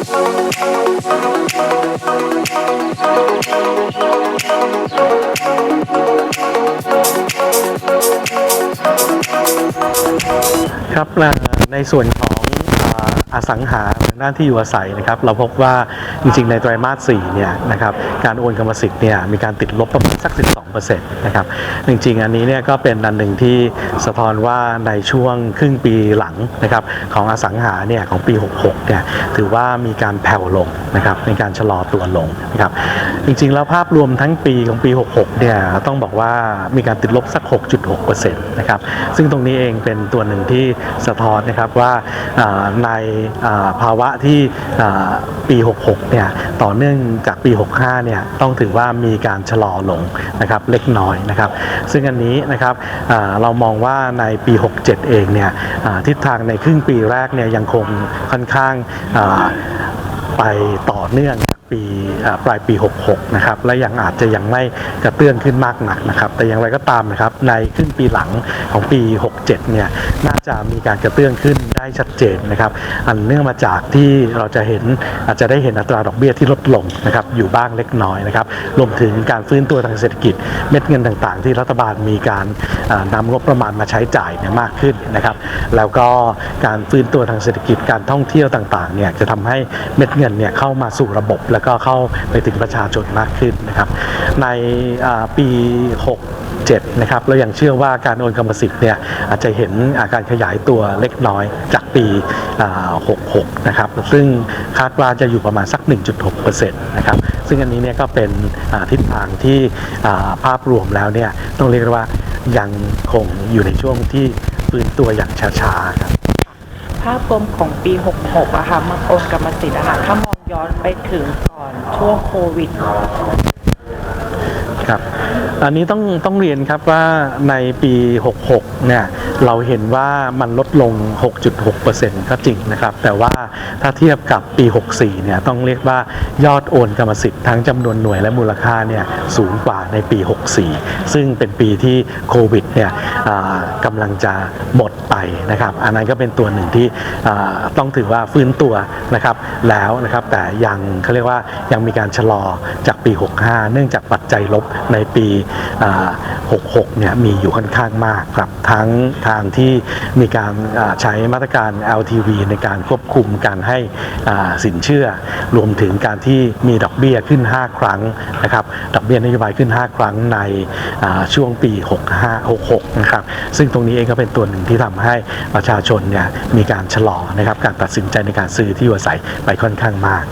ครับในส่วนของออสังหา ทางด้านที่อยู่อาศัยนะครับเราพบว่าจริงๆในไตรมาส4เนี่ยนะครับการโอนกรรมสิทธิ์เนี่ยมีการติดลบประมาณสัก 12%นะครับจริงๆ อันนี้เนี่ยก็เป็นอันหนึ่งที่สะท้อนว่าในช่วงครึ่งปีหลังนะครับของอสังหาเนี่ยของปี 66 เนี่ยถือว่ามีการแผ่วลงนะครับในการชะลอตัวลงนะครับจริงๆ แล้วภาพรวมทั้งปีของปี 66 เนี่ยต้องบอกว่ามีการติดลบสัก 6.6%นะครับซึ่งตรงนี้เองเป็นตัวหนึ่งที่สะท้อนนะครับว่าในอ่าภาวะที่ปี 66 เนี่ยต่อเนื่องจากปี 65 เนี่ยต้องถือว่ามีการชะลอลงนะครับเล็กน้อยนะครับซึ่งอันนี้นะครับเรามองว่าในปี 67 เองเนี่ยทิศทางในครึ่งปีแรกเนี่ยยังคงค่อนข้างไปต่อเนื่อง ปีปลายปี 66 นะครับ และยังอาจจะยังไม่กระเตื้องขึ้นมากนักนะครับ แต่อย่างไรก็ตามนะครับ ในครึ่งปีหลังของปี 67 เนี่ย น่าจะมีการกระเตื้องขึ้นได้ชัดเจนนะครับ อันเนื่องมาจากที่เราจะเห็นอาจจะได้เห็นอัตราดอกเบี้ยที่ลดลงนะครับ อยู่บ้างเล็กน้อยนะครับ รวมถึงการฟื้นตัวทางเศรษฐกิจ เม็ดเงินต่างๆ ที่รัฐบาลมีการอ่านำงบประมาณมาใช้จ่ายเนี่ยมากขึ้นนะครับ แล้วก็การฟื้นตัวทางเศรษฐกิจ การท่องเที่ยวต่างๆ เนี่ย จะทำให้เม็ดเงินเนี่ยเข้ามาสู่ระบบแลวก็เข้าไปถึงประชาชนมากขึ้นนะครับ ในปี 67 นะครับเรายังเชื่อว่าการโอนกรรมสิทธิ์เนี่ยอาจจะเห็นอาการขยายตัวเล็กน้อยจากปี 66 นะครับ ซึ่งคาดว่าจะอยู่ประมาณสัก 1.6%นะครับซึ่งอันนี้เนี่ยก็เป็นทิศทางที่ภาพรวมแล้วเนี่ยต้องเรียกว่ายังคงอยู่ในช่วงที่ฟื้นตัวอย่างช้าๆครับ ภาพรวมของปี 66อะค่ะมาโอนกรรมสิทธิ์อะค่ะถ้ามองย้อนไปถึงก่อนช่วงโควิด ครับ อันนี้ต้องต้องเรียนครับว่าในปี 66 เนี่ยเราเห็นว่ามันลดลง 6.6%ก็จริงนะครับ แต่ว่าถ้าเทียบกับปี 64 เนี่ยต้องเรียกว่ายอดโอนกรรมสิทธิ์ทั้งจำนวนหน่วยและมูลค่าเนี่ยสูงกว่าในปี 64 ซึ่งเป็นปีที่โควิดเนี่ยกำลังจะหมดไปนะครับ อันนั้นก็เป็นตัวหนึ่งที่ต้องถือว่าฟื้นตัวนะครับแล้วนะครับแต่ยังเขาเรียกว่ายังมีการชะลอจากปี 65 เนื่องจากปัจจัยลบในปี66เนี่ยมีอยู่ค่อนข้างมากครับทั้งทางที่มีการใช้มาตรการ LTV ในการควบคุมการให้สินเชื่อ รวมถึงการที่มีดอกเบี้ยขึ้น 5 ครั้งนะครับดอกเบี้ยนโยบายขึ้น 5 ครั้งในช่วงปี 65 66นะครับซึ่งตรงนี้เองก็เป็นตัวหนึ่งที่ทำให้ประชาชนเนี่ยมีการชะลอนะครับการตัดสินใจในการซื้อที่อยู่อาศัยไปค่อนข้างมาก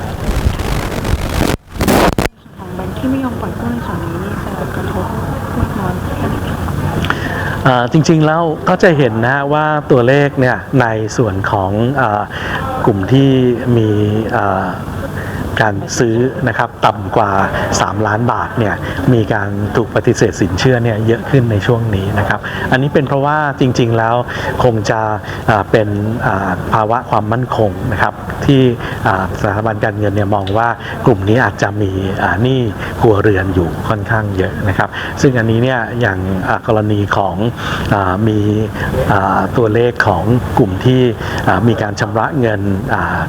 ของแบงค์ที่ไม่ยอมปล่อยกู้ในส่วนนี้นี่จะกระทบมากน้อยแค่ไหนคะ อ่า จริงๆแล้วก็จะเห็นนะฮะว่าตัวเลขเนี่ยในส่วนของอกลุ่มที่มี การซื้อนะครับต่ำกว่า 3 ล้านบาทเนี่ยมีการถูกปฏิเสธสินเชื่อเนี่ยเยอะขึ้นในช่วงนี้นะครับอันนี้เป็นเพราะว่าจริงๆแล้วคงจะเป็นภาวะความมั่นคงนะครับที่สถาบันการเงินเนี่ยมองว่ากลุ่มนี้อาจจะมีหนี้ครัวเรือนอยู่ค่อนข้างเยอะนะครับซึ่งอันนี้เนี่ยอย่างกรณีของอมีอ่าตัวเลขของกลุ่มที่มีการชำระเงิน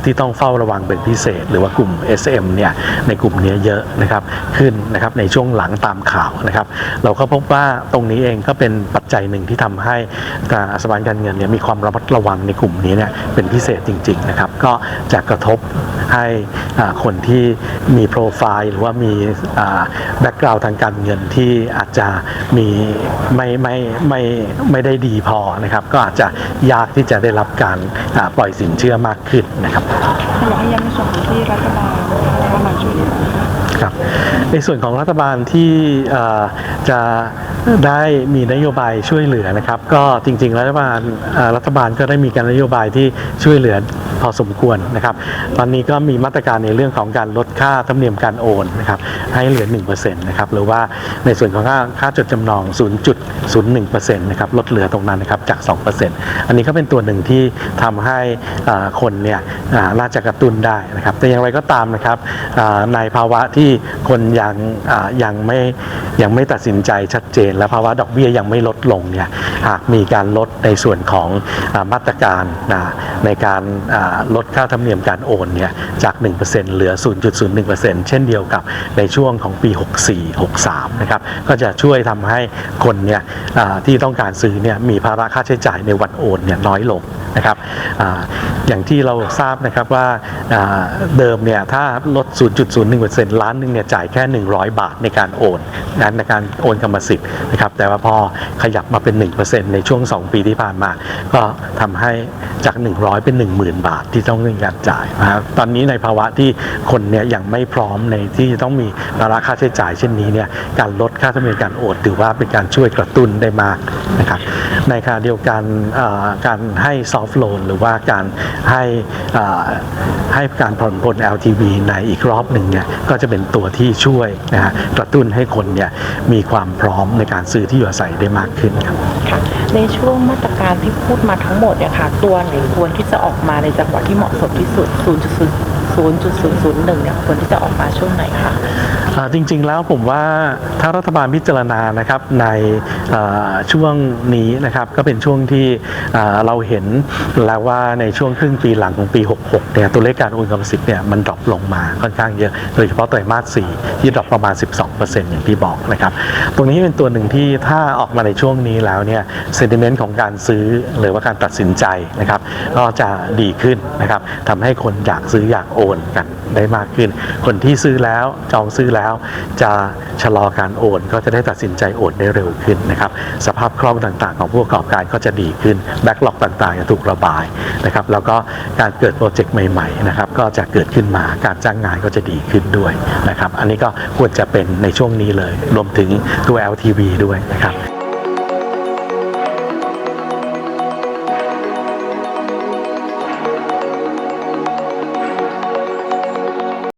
ที่ต้องเฝ้าระวังเป็นพิเศษ หรือว่ากลุ่ม SM เนี่ยในกลุ่มนี้เยอะนะครับขึ้นนะครับในช่วงหลังตามข่าวนะครับเราก็พบว่าตรงนี้เองก็เป็นปัจจัยหนึ่งที่ทำให้สถาบันการเงินเนี่ยมีความระมัดระวังในกลุ่มนี้เนี่ยเป็นพิเศษจริงๆนะครับก็จะกระทบให้คนที่มีโปรไฟล์หรือว่ามีแบ็กกราวด์ทางการเงินที่อาจจะมีไม่ไม่ไม่ไม่ได้ดีพอนะครับก็อาจจะยากที่จะได้รับการปล่อยสินเชื่อมากขึ้นนะครับถ้าอยากให้ย้ำในส่วนของที่รัฐบาลเข้ามาช่วยเหลือ ครับ ในส่วนของรัฐบาลที่จะได้มีนโยบายช่วยเหลือนะครับ ก็จริง ๆ รัฐบาลรัฐบาลก็ได้มีการนโยบายที่ช่วยเหลือพอสมควรนะครับ ตอนนี้ก็มีมาตรการในเรื่องของการลดค่าธรรมเนียมการโอนนะครับให้เหลือ1%นะครับหรือว่าในส่วนของค่าค่าจดจำนอง 0.01%นะครับลดเหลือตรงนั้นนะครับจาก 2%อันนี้ก็เป็นตัวหนึ่งที่ทำให้คนเนี่ยอ่าน่าจะกระตุ้นได้นะครับแต่อย่างไรก็ตามนะครับ ในภาวะที่คนยังยังไม่ยังไม่ตัดสินใจชัดเจน และภาวะดอกเบี้ยยังไม่ลดลงเนี่ยหากมีการลดในส่วนของอมาตรการในการาลดค่าธรรมเนียมการโอนเนี่ยจาก 1%เหลือ 0.01%เช่นเดียวกับในช่วงของปี 64-63 นะครับก็จะช่วยทำให้คนเนี่ยที่ต้องการซื้อเนี่ยมีภาระค่าใช้จ่ายในวันโอนเนี่ยน้อยลงนะครับออย่างที่เราทราบนะครับว่าาเดิมเนี่ยถ้าลด0.01%ล้านหนึ่งเนี่ยจ่ายแค่ 100 บาทในการโอนนะในการโอนกรรมสิทธิ์นะครับแต่ว่าพอขยับมาเป็น 1%ในช่วง 2 ปีที่ผ่านมา ก็ทำให้จาก 100 เป็น 10,000 บาทที่ต้องมีการจ่ายนะครับตอนนี้ในภาวะที่คนเนี่ยยังไม่พร้อมในที่จะต้องมีภาระค่าใช้จ่ายเช่นนี้เนี่ยการลดค่าธรรมเนียมการโอนถือว่าเป็นการช่วยกระตุ้นได้มากนะครับในขณะเดียวกันการให้ซอฟ t ์โลนหรือว่าการให้ให้การผ่อนปลน LTV ในอีกรอบหนึ่งเนี่ยก็จะเป็นตัวที่ช่วยนะฮะกระตุ้นให้คนเนี่ยมีความพร้อมในการซื้อที่อยู่อาศัยได้มากขึ้นครับในช่วงมาตรการที่พูดมาทั้งหมดเนี่ยค่ะตัวไหนควรที่จะออกมาในจังหวะที่เหมาะสมที่สุด 0.001 เนี่ยควรที่จะออกมาช่วงไหนคะ จริงๆแล้วผมว่าถ้ารัฐบาลพิจารณานะครับในช่วงนี้นะครับก็เป็นช่วงที่เราเห็นแล้วว่าในช่วงครึ่งปีหลังของปี 66 เนี่ยตัวเลขการโอนกรรมสิทธิ์เนี่ยมันดรอปลงมาค่อนข้างเยอะโดยเฉพาะไตรมาส 4 ที่ดรอปประมาณ 12%อย่างที่บอกนะครับ ตรงนี้เป็นตัวหนึ่งที่ถ้าออกมาในช่วงนี้แล้วเนี่ยเซนติเมนต์ของการซื้อหรือว่าการตัดสินใจนะครับก็จะดีขึ้นนะครับทำให้คนอยากซื้ออยากโอนกันได้มากขึ้น คนที่ซื้อแล้วจองซื้อแล้วแล้วจะชะลอการโอนก็จะได้ตัดสินใจโอนได้เร็วขึ้นนะครับสภาพคล่องต่างๆ ของผู้ประกอบการก็จะดีขึ้นแบ็กหลอกต่างๆจะถูกระบายนะครับแล้วก็การเกิดโปรเจกต์ใหม่ๆนะครับก็จะเกิดขึ้นมาการจ้างงานก็จะดีขึ้นด้วยนะครับอันนี้ก็ควรจะเป็นในช่วงนี้เลย รวมถึงตัว LTV ด้วยนะครับ